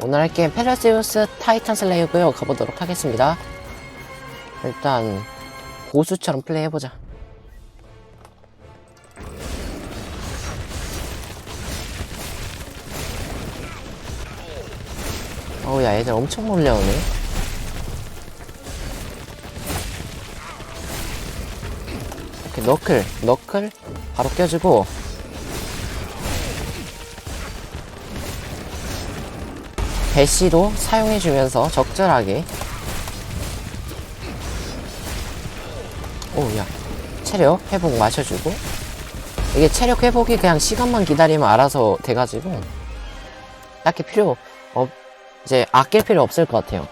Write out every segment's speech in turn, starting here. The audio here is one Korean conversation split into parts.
오늘 할 게임 페르세우스 타이탄 슬레이고요. 가보도록 하겠습니다. 일단 고수처럼 플레이해보자. 어우야 애들 엄청 몰려오네. 이렇게 너클, 너클 바로 껴주고 배시도 사용해주면서 적절하게. 오야. 체력 회복 마셔주고. 이게 체력 회복이 그냥 시간만 기다리면 알아서 돼가지고. 딱히 필요 없 이제 아낄 필요 없을 것 같아요.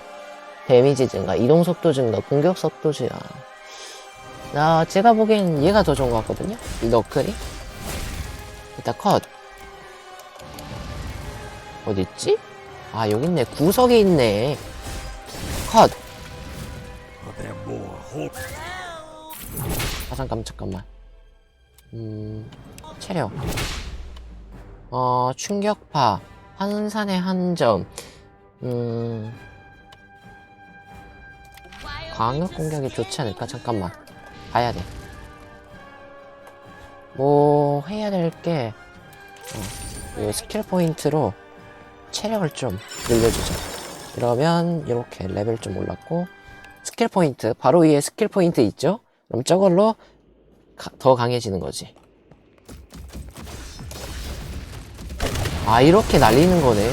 데미지 증가 이동 속도 증가 공격 속도 증가. 나 제가 보기엔 얘가 더 좋은 것 같거든요? 이 너클이? 일단 컷. 어딨지? 아 여기 있네. 구석에 있네. 컷. 아 잠깐만 잠깐만. 음 체력. 어 충격파. 한산의 한점. 음. 광역 공격이 좋지 않을까? 잠깐만. 봐야 돼뭐 해야 될게 어, 이 스킬 포인트로 체력을 좀 늘려주자. 이러면 이렇게 레벨 좀 올랐고 스킬 포인트 바로 위에 스킬 포인트 있죠? 그럼 저걸로 가- 더 강해지는 거지. 아 이렇게 날리는 거네.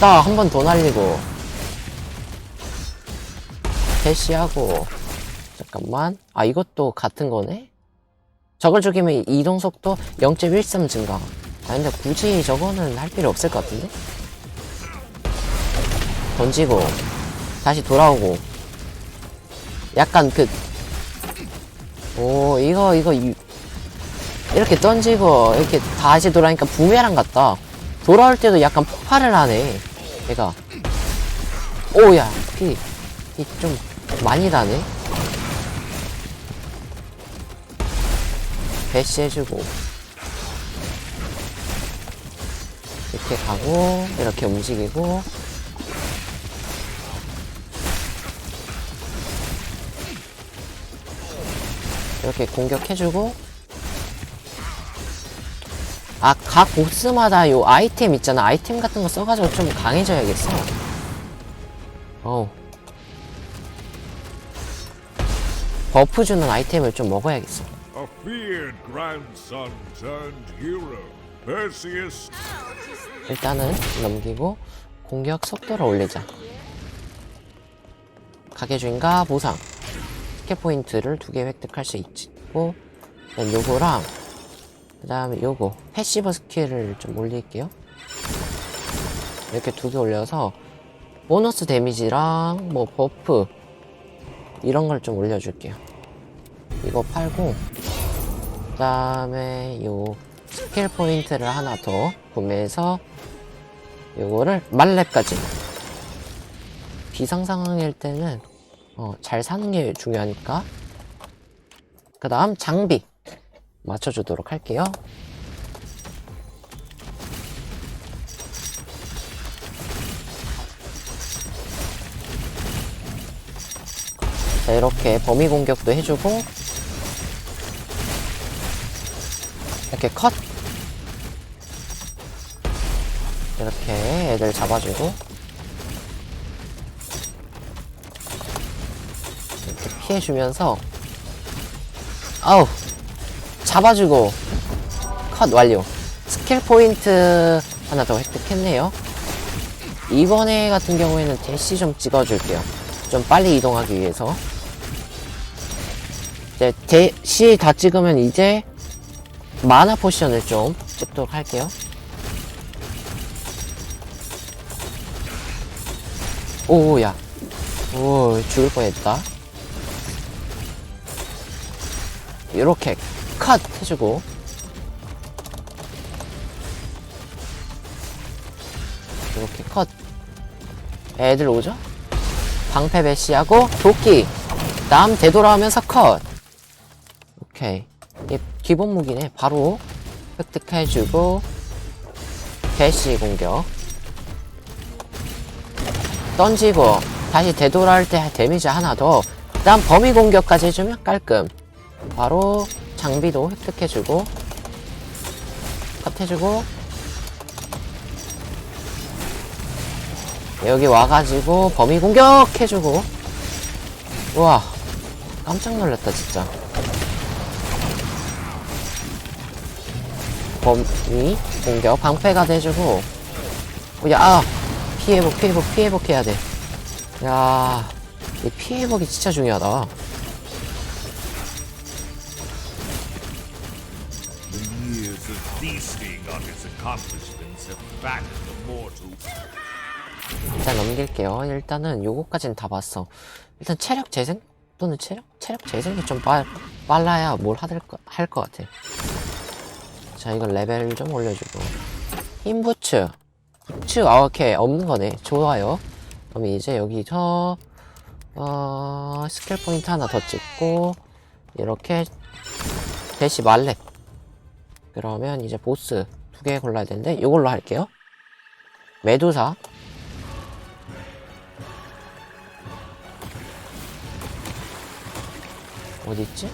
딱 한 번 더 날리고 대시하고 잠깐만 아 이것도 같은 거네? 저걸 죽이면 이동 속도 0.13 증가. 아 근데 굳이 저거는 할 필요 없을 것 같은데? 던지고 다시 돌아오고 약간 그 오 이거 이거 이, 이렇게 던지고 이렇게 다시 돌아오니까 부메랑 같다. 돌아올 때도 약간 폭발을 하네. 얘가 오야 피피좀 많이 나네. 배시해주고. 이렇게 가고 이렇게 움직이고. 이렇게 공격해주고. 아 각 보스마다 요 아이템 있잖아. 아이템 같은 거 써가지고 좀 강해져야겠어. 어우. 버프 주는 아이템을 좀 먹어야겠어 A feared grandson turned hero, Perseus. 일단은 넘기고 공격 속도를 올리자. 가게 주인과 보상. 스킬 포인트를 두 개 획득할 수 있고, 요거랑, 그 다음에 요거, 패시브 스킬을 좀 올릴게요. 이렇게 두 개 올려서, 보너스 데미지랑 뭐 버프, 이런 걸 좀 올려줄게요. 이거 팔고, 그 다음에 요 스킬 포인트를 하나 더 구매해서 요거를 말렙까지. 비상 상황일 때는 어, 잘 사는 게 중요하니까. 그 다음 장비 맞춰주도록 할게요. 자 이렇게 범위 공격도 해주고 이렇게 컷. 이렇게 애들 잡아주고. 이렇게 피해주면서. 아우 잡아주고. 컷 완료. 스킬 포인트 하나 더 획득했네요. 이번에 같은 경우에는 대시 좀 찍어줄게요. 좀 빨리 이동하기 위해서. 이제 대시 다 찍으면 이제 마나 포션을 좀 찍도록 할게요. 오야. 오, 죽을 뻔했다. 이렇게 컷 해주고. 이렇게 컷. 애들 오죠? 방패 배시하고 도끼. 다음 되돌아오면서 컷. 오케이. 이게 기본 무기네. 바로 획득해주고 대시 공격. 던지고 다시 되돌아올 때 데미지 하나 더. 그다음 범위 공격까지 해주면 깔끔. 바로 장비도 획득해주고 컷해주고 여기 와가지고 범위 공격해주고. 우와 깜짝 놀랐다 진짜 범위 공격 방패가 돼주고. 어, 야 아, 피해복 피해복 피해복 해야 돼야 이 피해복이 진짜 중요하다. 일단 넘길게요. 일단은 요거까지는 다 봤어. 일단 체력 재생? 또는 체력? 체력 재생이 좀 빨, 빨라야 뭘할것 같아 자 이건 레벨 좀 올려주고. 힘 부츠. 아 오케이. 없는 거네. 좋아요. 그럼 이제 여기서 어 스킬 포인트 하나 더 찍고 이렇게 대시 말렙. 그러면 이제 보스 두 개 골라야 되는데 이걸로 할게요. 메두사. 어딨지?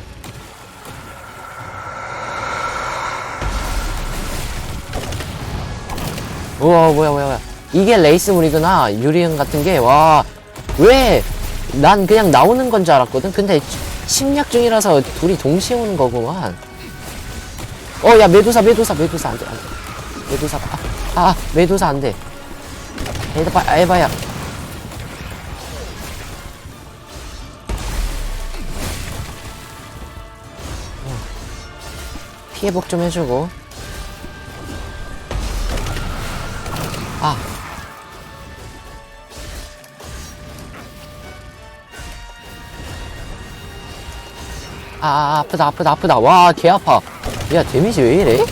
우와 뭐야 뭐야 뭐야. 이게 레이스물이구나. 유리형 같은 게 와 왜? 난 그냥 나오는 건 줄 알았거든. 근데 침략 중이라서 둘이 동시에 오는 거구만. 어 야 메두사 메두사 메두사. 안돼 안돼. 메두사. 아, 아 메두사 안돼. 에바 에바야. 피해복 좀 해주고 아, 아, 아프다, 아프다, 아프다. 와, 개 아파. 야, 데미지 왜 이래?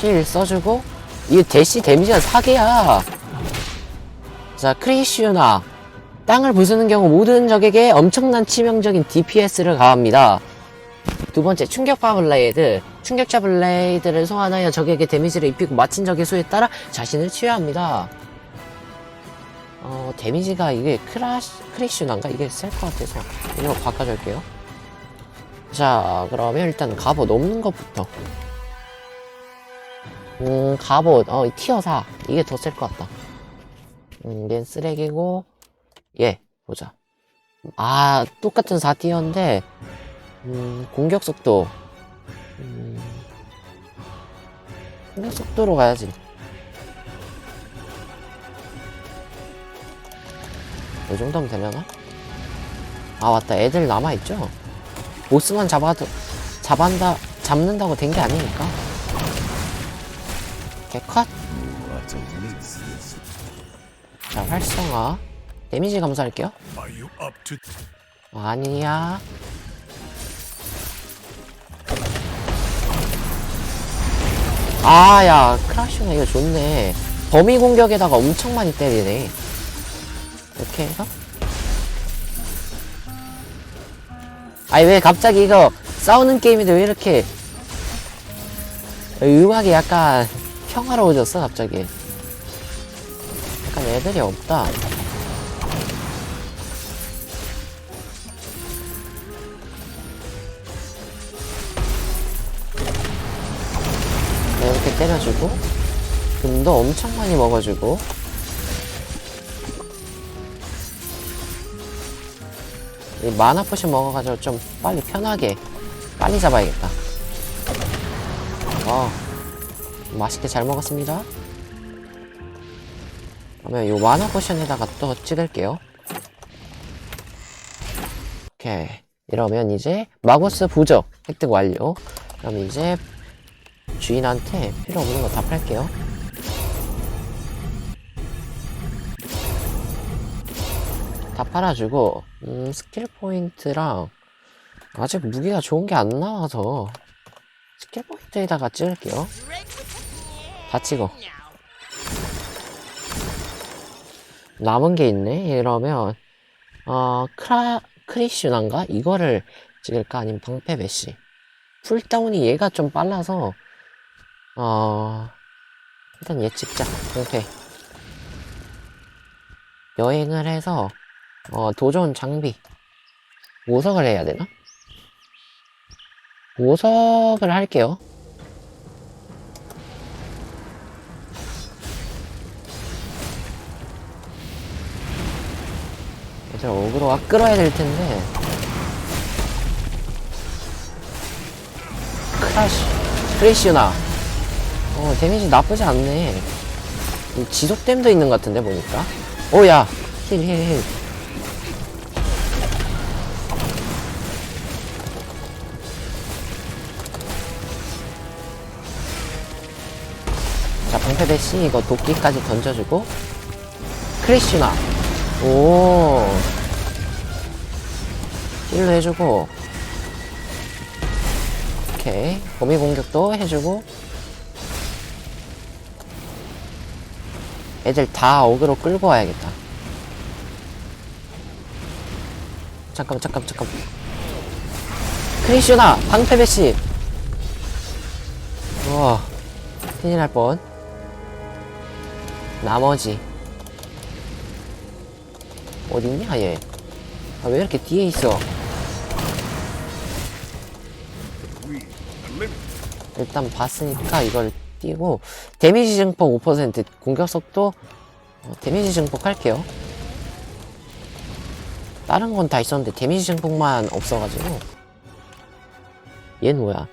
힐 써주고, 이게 대시 데미지가 4개야. 자, 크리시우나. 땅을 부수는 경우 모든 적에게 엄청난 치명적인 DPS를 가합니다. 두 번째, 충격 파 블레이드. 충격자 블레이드를 소환하여 적에게 데미지를 입히고 마친 적의 수에 따라 자신을 치유합니다. 어, 데미지가 이게 크라시, 크리슈난가? 이게 셀 것 같아서 이거 바꿔줄게요. 자, 그러면 일단 갑옷 없는 것부터. 음, 갑옷, 어, 티어 4. 이게 더 셀 것 같다. 음, 얘는 쓰레기고, 얘, 보자. 아, 똑같은 4티어인데, 음, 공격 속도. 음, 공격 속도로 가야지. 이 정도면 되려나? 아, 맞다. 애들 남아있죠? 보스만 잡아도, 잡한다, 잡는다고 된 게 아니니까. 개컷! 자, 활성화. 데미지 감소할게요. 아니야. 아, 야, 크라슈나 이거 좋네. 범위 공격에다가 엄청 많이 때리네. 이렇게 해서. 아니, 왜 갑자기 이거 싸우는 게임인데 왜 이렇게 음악이 약간 평화로워졌어, 갑자기. 약간 애들이 없다. 이렇게 때려주고 금도 엄청 많이 먹어주고. 이 마나 포션 먹어가지고 좀 빨리 편하게 빨리 잡아야겠다. 와 맛있게 잘 먹었습니다. 그러면 이 마나 포션에다가 또 찍을게요. 오케이. 이러면 이제 마고스 부적 획득 완료. 그럼 이제 주인한테 필요 없는 거 다 팔게요. 다 팔아주고, 음, 스킬 포인트랑, 아직 무기가 좋은 게 안 나와서, 스킬 포인트에다가 찍을게요. 다 찍어. 남은 게 있네? 이러면, 어, 크라, 크리슈난가? 이거를 찍을까? 아니면 방패 배시? 쿨다운이 얘가 좀 빨라서, 어, 일단 얘 찍자. 방패. 여행을 해서, 어, 도전 장비. 보석을 해야 되나? 보석을 할게요. 얘들 어그로가 끌어야 될 텐데. 크라시, 크리시나. 어, 데미지 나쁘지 않네. 이 지속됨도 있는 것 같은데, 보니까. 오, 야! 힐, 힐, 힐. 자, 방패 대신 이거 도끼까지 던져주고. 크리시나. 오. 힐로 해주고. 오케이. 범위 공격도 해주고. 애들 다 어그로 끌고 와야겠다. 잠깐만, 잠깐만, 잠깐만. 크리슈나! 방패 배시! 우와. 큰일 날 뻔. 나머지. 어딨냐, 얘? 아, 왜 이렇게 뒤에 있어? 일단 봤으니까 이걸 띄고 데미지 증폭 5% 공격 속도 어, 데미지 증폭 할게요. 다른 건 다 있었는데 데미지 증폭만 없어가지고. 얘는 뭐야?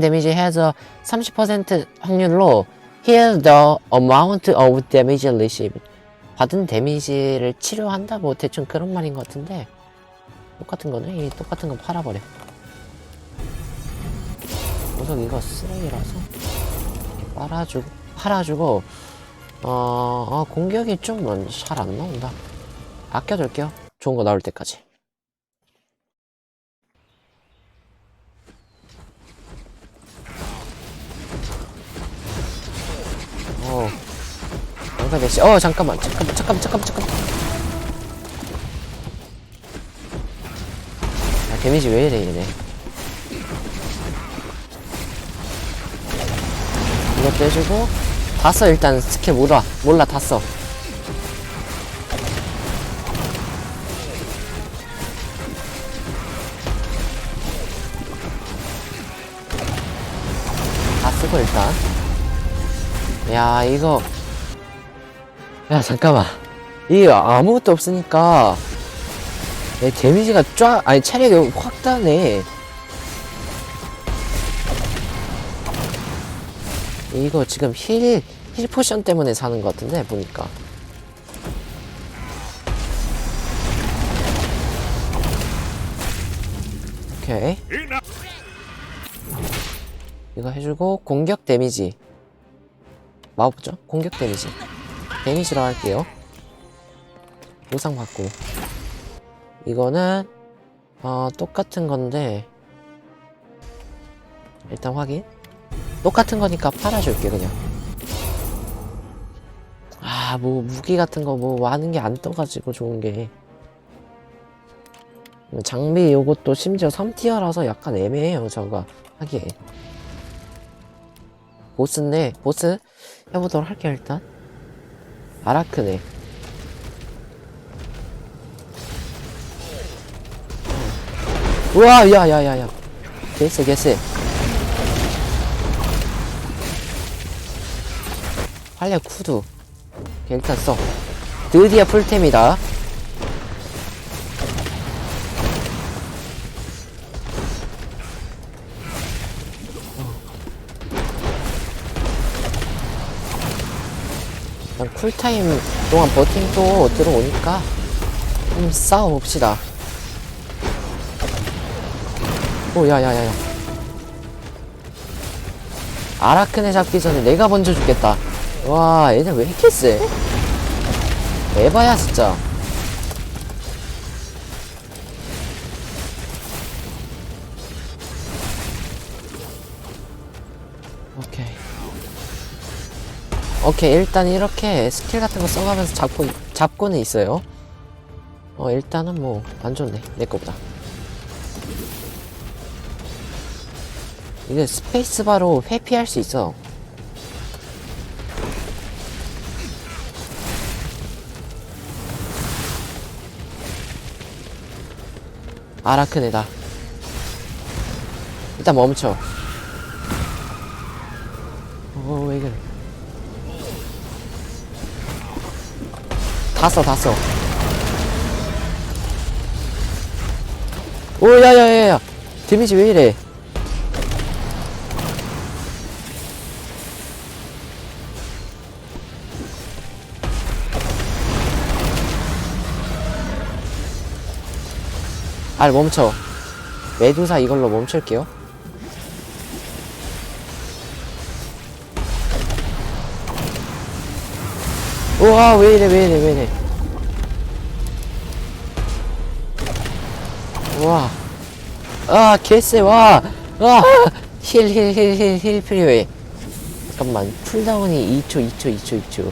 damage has a 30% 확률로 heal the amount of damage received. 받은 데미지를 치료한다 뭐 대충 그런 말인 것 같은데 똑같은 거네? 이 똑같은 거 팔아버려. 우선 이거 쓰레기라서 빨아주고 팔아주고 어, 어, 공격이 좀 잘 안 나온다. 아껴둘게요. 좋은 거 나올 때까지. 어. 양사 대시? 어 잠깐만. 잠깐만 잠깐만 잠깐만 잠깐만. 아 데미지 왜 이래 얘네 해주고 다 써 일단 스킬 몰라 몰라 다써 다 쓰고 일단. 야 이거. 야 잠깐만. 이게 아무것도 없으니까 얘 데미지가 쫙 아니 체력이 확 다네 이거 지금 힐, 힐 포션 때문에 사는 것 같은데, 보니까. 오케이. 이거 해주고, 공격 데미지. 마법죠? 공격 데미지. 데미지로 할게요. 보상 받고. 이거는, 어, 똑같은 건데, 일단 확인. 똑같은 거니까 팔아줄게 그냥. 아 뭐 무기 같은 거 뭐 많은 게 안 떠가지고 좋은 게. 장비 요것도 심지어 3티어라서 약간 애매해요 저거 하기에. 보스인데 보스? 해보도록 할게요 일단. 아라크네. 우와 야야야야. 개쎄 개쎄 일단 써. 드디어 풀템이다. 일단 쿨타임 동안 버팅 또 들어오니까 좀 싸워봅시다. 오 야야야야. 아라크네 잡기 전에 내가 먼저 죽겠다 와 얘들 왜 이렇게 세? 에바야 진짜. 오케이. 오케이 일단 이렇게 스킬 같은 거 써가면서 잡고 잡고는 있어요. 어 일단은 뭐 안 좋네. 내 거보다. 이게 스페이스바로 회피할 수 있어 아라크네다 일단 멈춰 어왜 그래 다 써, 다 써. 오, 야, 야, 야, 야. 데미지 왜 이래? 알 멈춰. 메두사 이걸로 멈출게요. 우와, 왜 이래, 왜 이래, 왜 이래. 와. 아, 개쎄, 와. 와. 힐, 힐, 힐, 필요해. 잠깐만. 쿨다운이 2초, 2초, 2초, 2초.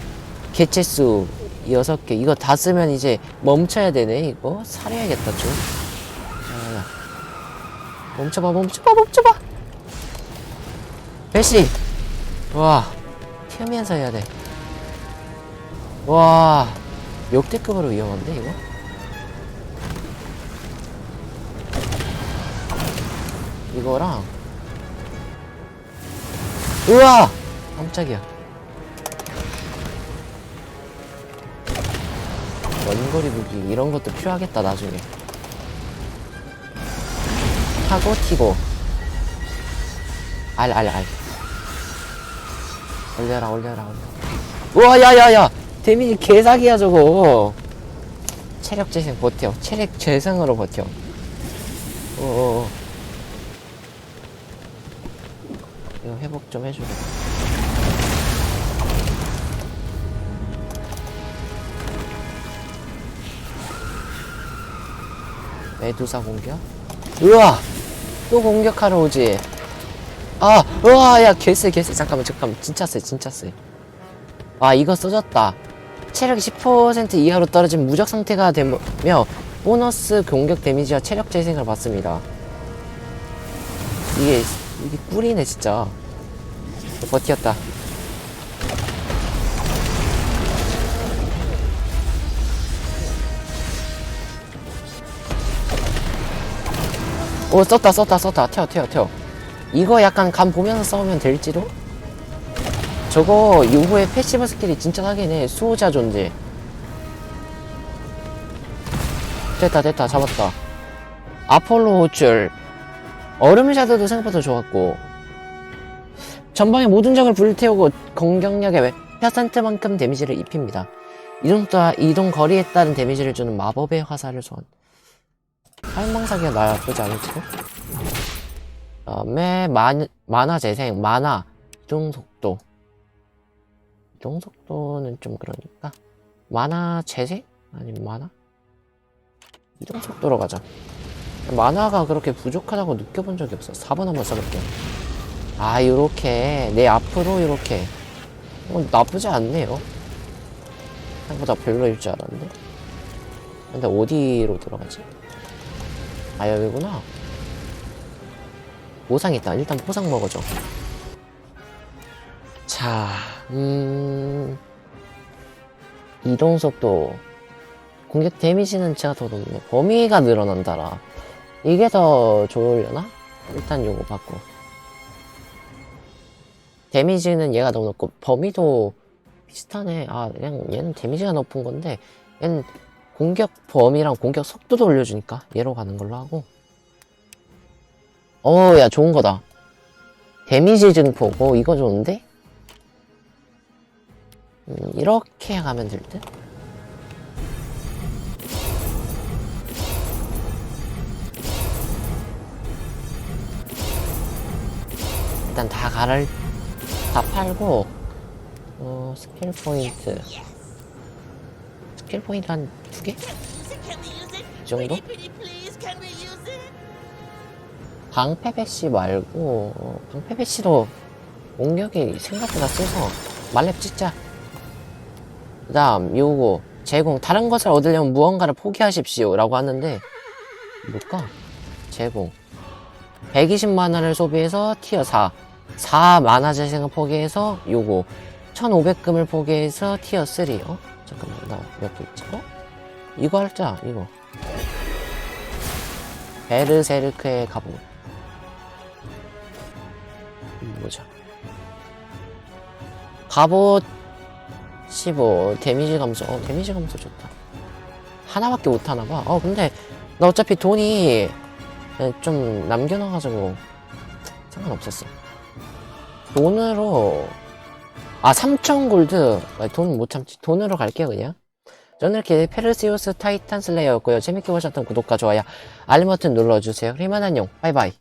개체수 6개. 이거 다 쓰면 이제 멈춰야 되네, 이거. 살해야겠다, 좀. 멈춰봐, 멈춰봐, 멈춰봐. 배시. 와. 튀으면서 해야 돼. 와. 역대급으로 위험한데, 이거? 이거랑 우와 깜짝이야 원거리 무기 이런 것도 필요하겠다 나중에 타고 튀고. 알 알 알. 올려라 올려라 올려라. 우와 야야야. 데미지 개사기야 저거. 체력 재생 버텨. 체력 재생으로 버텨. 어어어. 이거 회복 좀 해주래. 메두사 공격? 우와! 또 공격하러 오지. 아! 우와! 야, 개쎄, 개쎄. 잠깐만, 잠깐만. 진짜 쎄, 진짜 쎄. 와, 이거 써졌다. 체력이 10% 이하로 떨어진 무적 상태가 되며 보너스 공격 데미지와 체력 재생을 받습니다. 이게 이게 꿀이네 진짜 버티었다 오 썼다 썼다 썼다. 튀어 튀어 튀어. 이거 약간 감 보면서 싸우면 될지도? 저거 요거의 패시브 스킬이 진짜 사기네. 수호자 존재. 됐다 됐다. 잡았다. 아폴로 호출. 얼음 샤도도 생각보다 좋았고. 전방의 모든 적을 불태우고 공격력의 퍼센트만큼 데미지를 입힙니다. 이동 이동 거리에 따른 데미지를 주는 마법의 화살을 소환. 할망사기가 나쁘지 않을지도. 다음에 만 만화 재생, 만화 이동 속도. 이동 속도는 좀 그러니까 만화 재생 아니면 만화 이동 속도로 가자. 만화가 그렇게 부족하다고 느껴본 적이 없어. 4번 한번 써볼게. 아, 요렇게. 내 앞으로 요렇게. 어, 나쁘지 않네요. 생각보다 별로일 줄 알았는데. 근데 어디로 들어가지? 아, 여기구나. 보상 있다. 일단 보상 먹어줘. 자, 음. 이동 속도. 공격 데미지는 제가 더 높네. 범위가 늘어난다라. 이게 더 좋으려나? 일단 요거 받고 데미지는 얘가 너무 높고 범위도 비슷하네 아 그냥 얘는 데미지가 높은 건데 얘는 공격 범위랑 공격 속도도 올려주니까 얘로 가는 걸로 하고 어야 좋은 거다 데미지 증폭 어 이거 좋은데? 음, 이렇게 가면 될 듯? 일단 다 갈을 다 팔고 어 스킬 포인트 스킬 포인트 한 두 개? 이 정도? 방패 배시 말고 어, 방패 배시도 공격이 생각보다 세서 말렙 찍자 그 다음 요거 제공 다른 것을 얻으려면 무언가를 포기하십시오 라고 하는데 뭘까? 제공 120만원을 소비해서 티어 4 4 만화 재생을 포기해서 요거 1500금을 포기해서 티어 3 어? 잠깐만 나 몇 개 있지? 어? 이거 할자 이거. 베르세르크의 음, 뭐죠? 갑옷 15 데미지 감소. 어 데미지 감소 좋다. 하나밖에 못하나봐. 어 근데 나 어차피 돈이 좀 남겨놔가지고 상관없었어. 돈으로 아 3천 골드. 돈 못 참지. 돈으로 갈게요 그냥 저는 이렇게 페르시우스 타이탄 슬레이어였고요. 재밌게 보셨던 구독과 좋아요 알림 버튼 눌러주세요. 그럼 이만 안녕. 바이바이